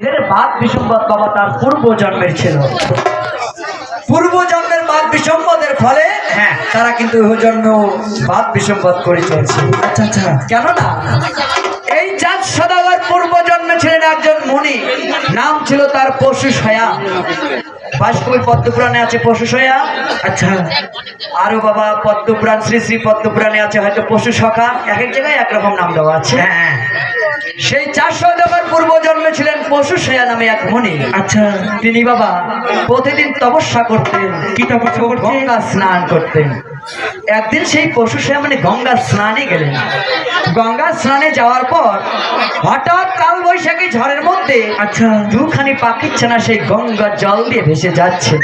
এর বাদ বিসম্বাদ বাবা তার পূর্ব জন্মের ছিল। পূর্ব জন্মের বাদ বিসম্বাদের ফলে হ্যাঁ তারা কিন্তু ওই জন্ম বাদ বিসম্বাদ করে চলছে। আচ্ছা আচ্ছা। কেননা এই চাঁদ সদাগর পূর্ব জন্মে ছিলেন একজন মুনি। নাম ছিল তার পশু সয়া। বাসকবি পদ্মপুরাণে আছে পশু সয়া। আচ্ছা। আরও বাবা পদ্মপুরাণ শ্রী শ্রী পদ্মপুরাণে আছে হয়তো পশু সখা। এক এক জায়গায় একরকম নাম দেওয়া আছে। হ্যাঁ। সেই চারশো দেবার পূর্ব জন্মে ছিলেন পশু সেয়া নামে এক মুনি আচ্ছা। তিনি বাবা প্রতিদিন তপস্যা করতেন কি তপস্যা করতেন? গঙ্গা স্নান করতেন। একদিন সেই পশু সেয়া মানে গঙ্গা স্নানে গেলেন। গঙ্গা স্নানে যাওয়ার পর হঠাৎ কাল বৈশাখী ঝড়ের মধ্যে আচ্ছা। দুখানি পাখির ছানা সেই গঙ্গার জল দিয়ে ভেসে যাচ্ছে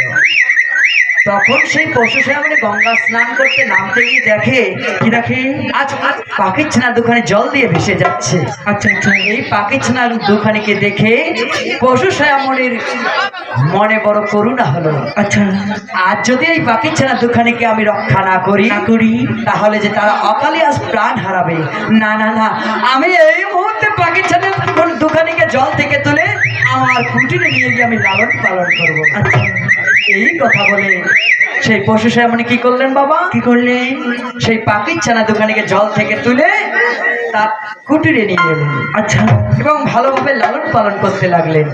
তখন সেই পশু মানে গঙ্গা স্নান করতে নামতে গিয়ে দেখে কি দেখে? আজ আজ পাখির ছানা দুখানে জল দিয়ে ভেসে যাচ্ছে। আচ্ছা আচ্ছা। এই পাখির ছানার দুখানিকে দেখে পশু শ্যামনির মনে বড় করুণা হলো। আচ্ছা। আজ যদি এই পাখির ছানা দুখানিকে আমি রক্ষা না করি না করি। তাহলে যে তারা অকালে আজ প্রাণ হারাবে। না না না। আমি এই মুহূর্তে পাখির ছানা দুখানিকে জল থেকে তুলে আমার কুটিরে নিয়ে গিয়ে আমি লালন পালন করব। আচ্ছা। এই কথা বলে। সেই পশু শ্যামনি কি করলেন বাবা? কি করলেন? সেই পাখির ছানা দোকানিকে জল থেকে তুলে তার কুটিরে নিয়ে এলেন আচ্ছা। এবং ভালোভাবে লালন পালন করতে লাগলেন।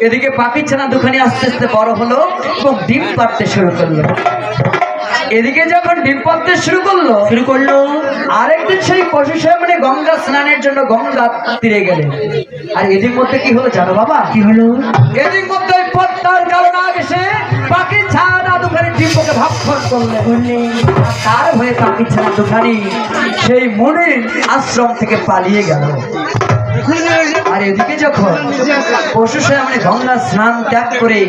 এদিকে পাখির ছানা দোকানে আস্তে আস্তে বড় হলো এবং ডিম পাড়তে শুরু করল। এদিকে যখন ডিম পাড়তে শুরু করল শুরু করল। আরেকদিন সেই পশু মানে গঙ্গা স্নানের জন্য গঙ্গা তীরে গেলেন। আর এদিক মধ্যে কি হলো জানো বাবা? কি হলো? এদিক মধ্যে কারণ ভাবফল করলে তার হয়ে ছানা দোকানি সেই মনির আশ্রম থেকে পালিয়ে গেল। আর এদিকে যখন পশু মানে গঙ্গা স্নান ত্যাগ করে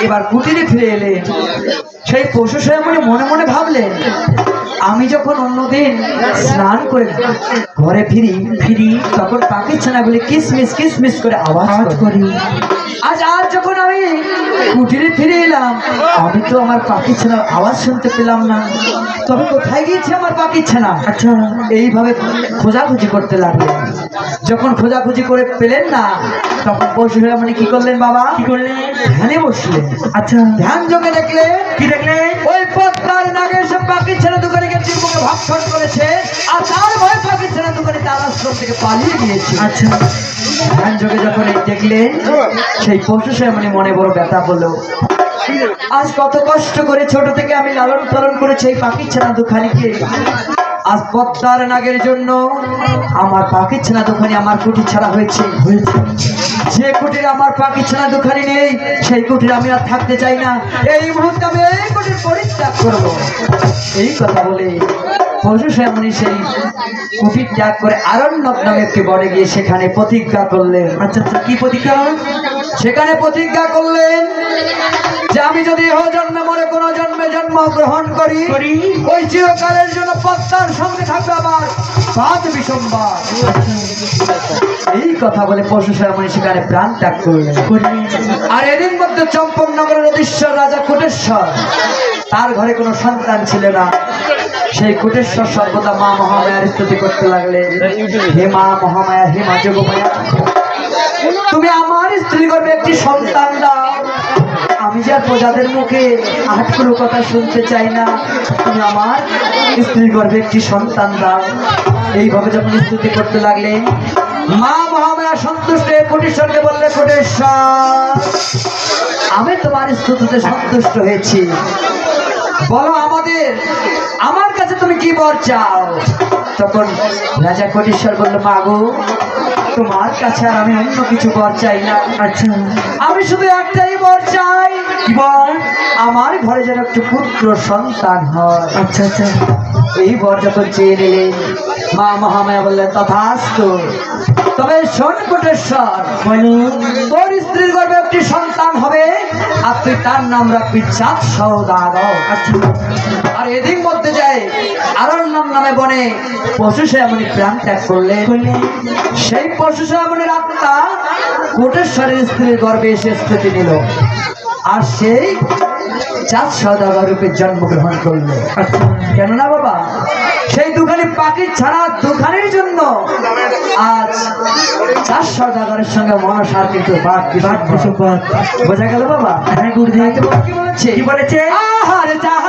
এবার কুটিরে ফিরে এলেন সেই পশু মানে মনে মনে ভাবলেন আমি যখন অন্যদিন স্নান করে ঘরে ফিরি ফিরি তখন পাখির ছানাগুলি কিসমিস কিসমিস করে আওয়াজ করি। আজ আজ যখন আমি কুটিরে ফিরে এলাম আমি তো আমার পাখির ছানার আওয়াজ শুনতে পেলাম না। তবে কোথায় গিয়েছে আমার পাখির ছানা? আচ্ছা। এইভাবে খোঁজাখুঁজি করতে লাগলেন। যখন খোঁজাখুঁজি করে পেলেন না তখন পশু মানে কি করলেন বাবা? কি করলেন? ধ্যানে বসলেন। আচ্ছা। ধ্যান যোগে দেখলে কি দেখলে ওই পদ্মার নাগের গিয়ে করেছে আর তার ভয় পাখির ছেলে দোকানে তার আশ্রম থেকে পালিয়ে গিয়েছে। আচ্ছা। ধ্যান যখন এই দেখলেন সেই পশু মানে মনে বড় ব্যথা হলো। আজ কত কষ্ট করে ছোট থেকে আমি লালন পালন করেছি এই পাখির ছানা দুখানিকে আজ পদ্মার নাগের জন্য আমার পাখির ছানা দোকানি আমার কুটি ছাড়া হয়েছে। হয়েছে যে কুটির আমার পাখি ছানা দোকানি নেই সেই কুটির আমি আর থাকতে চাই না। এই মুহূর্তে আমি এই কুটির পরিত্যাগ করব। এই কথা বলে পশু শ্যামনি সেই কুটির ত্যাগ করে আরণ্যক নামে একটি বনে গিয়ে সেখানে প্রতিজ্ঞা করলেন। আচ্ছা আচ্ছা কি প্রতিজ্ঞা সেখানে প্রতিজ্ঞা করলেন যে আমি যদি ও জন্মে মরে কোনো জন্মে জন্ম গ্রহণ করি। ওই চিরকালের জন্য পদ্মার সঙ্গে থাকবে আমার এই কথা বলে পশু শ্যামনি সেখানে প্রাণ ত্যাগ করলেন। আর এদিন মধ্যে চম্পক নগরের অধীশ্বর রাজা কোটেশ্বর তার ঘরে কোনো সন্তান ছিল না। সেই কোটেশ্বর সর্বদা মা মহামায়ার স্তুতি করতে লাগলেন হে মা মহামায়া, হে মা যোগমায়া তুমি আমার স্ত্রী গর্ভে একটি সন্তান দাও। আমি যে প্রজাদের মুখে আটকুলো কথা শুনতে চাই না, তুমি আমার স্ত্রী গর্ভে একটি সন্তান দাও। এইভাবে যখন স্তুতি করতে লাগলেন মা মহামায়া সন্তুষ্ট কোটেশ্বরকে বললে, কোটেশ্বর, আমি তোমার স্তুতিতে সন্তুষ্ট হয়েছি। বলো আমাদের আমার কাছে তুমি কি বর চাও? তখন রাজা কোটেশ্বর বলল মাগো তোমার কাছে আর আমি অন্য কিছু বর চাই না। আচ্ছা। আমি শুধু একটাই বর চাই। কি বর? আমার ঘরে যেন একটু পুত্র সন্তান হয়। আচ্ছা আচ্ছা। এই বর যখন চেয়ে নিলেন মা মহামায়া বললেন তথাস্তু। তবে শোন কোটেশ্বর তোর স্ত্রীর একটি সন্তান হবে আর তুই তার নাম রাখবি চাঁদ আচ্ছা আর এদিন মধ্যে যায় নাম নামে বনে, পশু শ্যামনি প্রাণ ত্যাগ করলে। সেই পশু শ্যামনির আত্মা কোটেশ্বরের স্ত্রীর গর্বে এসে স্থিতি নিল। আর সেই চাঁদ সদাগর রূপে জন্মগ্রহণ করল। কেন কেননা বাবা সেই দুখানি পাখি ছাড়া দুখানির জন্য আজ চার সদাগরের সঙ্গে মনসার কিন্তু বাদ বিবাদ বোঝা গেল বাবা? হ্যাঁ কি বলেছে? কি বলেছে? আহার যাহা